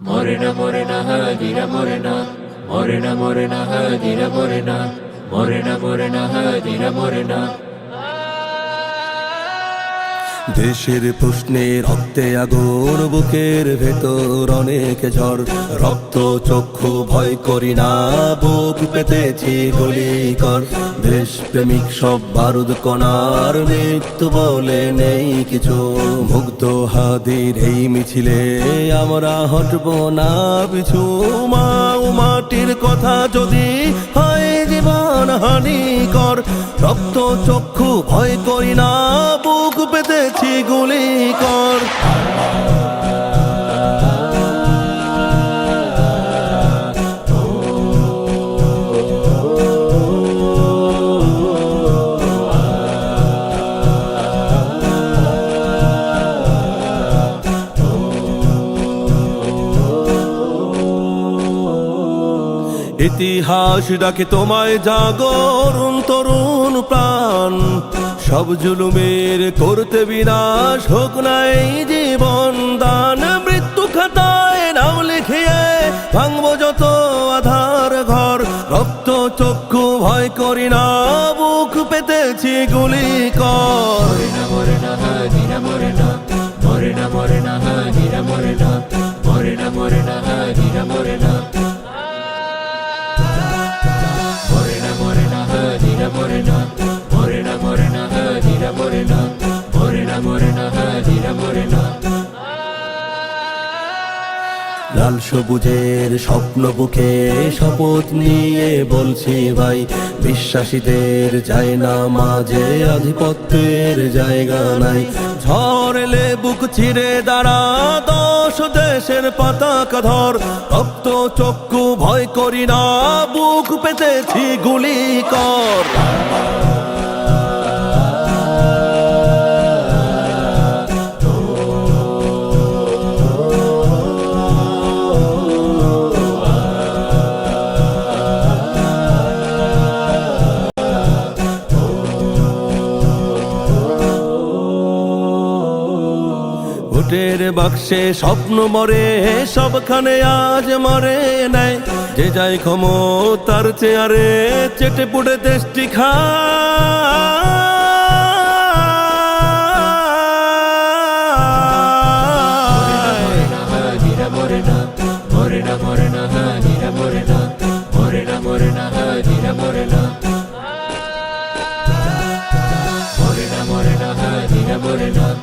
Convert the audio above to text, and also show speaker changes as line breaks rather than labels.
মরে না মরে না হাজিরা মরে না মরে না মরে না হাজিরা মরে না মরে না মরে না হাজিরা মরে না
দেশের প্রশ্নে রক্তে আগুন বুকের ভেতর অনেক ঝড়। রক্ত, চক্ষু ভয় করি না, বুক পেতেছি গুলি কর দেশ প্রেমিক সব বারুদ কণার মৃত্যু বলে নেই কিছু। মুগ্ধ হাদির এই মিছিলে আমরা হটব না পিছু। মা মাটির কথা যদি হয় জীবন হানিকর। রক্ত, চক্ষু ভয় করি না গুলি কর। ইতিহাস ডাকে তোমায় জাগরুন তরুণ প্রাণ। সব জুলুমের করতে বিনাশ হোক নাই জীবন দান মৃত্যু খাতায় নাম লিখিয়ে ভাঙবো যত আধার ঘর রক্ত চক্ষু ভয় করি না বুক পেতেছি গুলি কর
না মরে মরে না না মরে মরে না না মরে মরে না মরে মরে না মরে না হাজিরা মরে
লাল সবুজের স্বপ্ন বুকে শপথ নিয়ে বলছি ভাই, বিশ্বাসীদের যায় না মাঝে, আধিপত্যের জায়গা নাই। ঝড় এলে বুক ছিঁড়ে দাঁড়া, দশ দেশের পতাকা ধর। রক্ত চক্ষু ভয় করি না, বুক পেতেছি গুলি কর। ভোটের বাক্সে স্বপ্ন মরে সবখানে আজ মরে নেয় যে যাই ক্ষমতার চেয়ারে চেটে পুড়ে দেশটি খায়
মরে না মরে না মরে না মরে না মরে না মরে না মরে না মরে না মরে না মরে না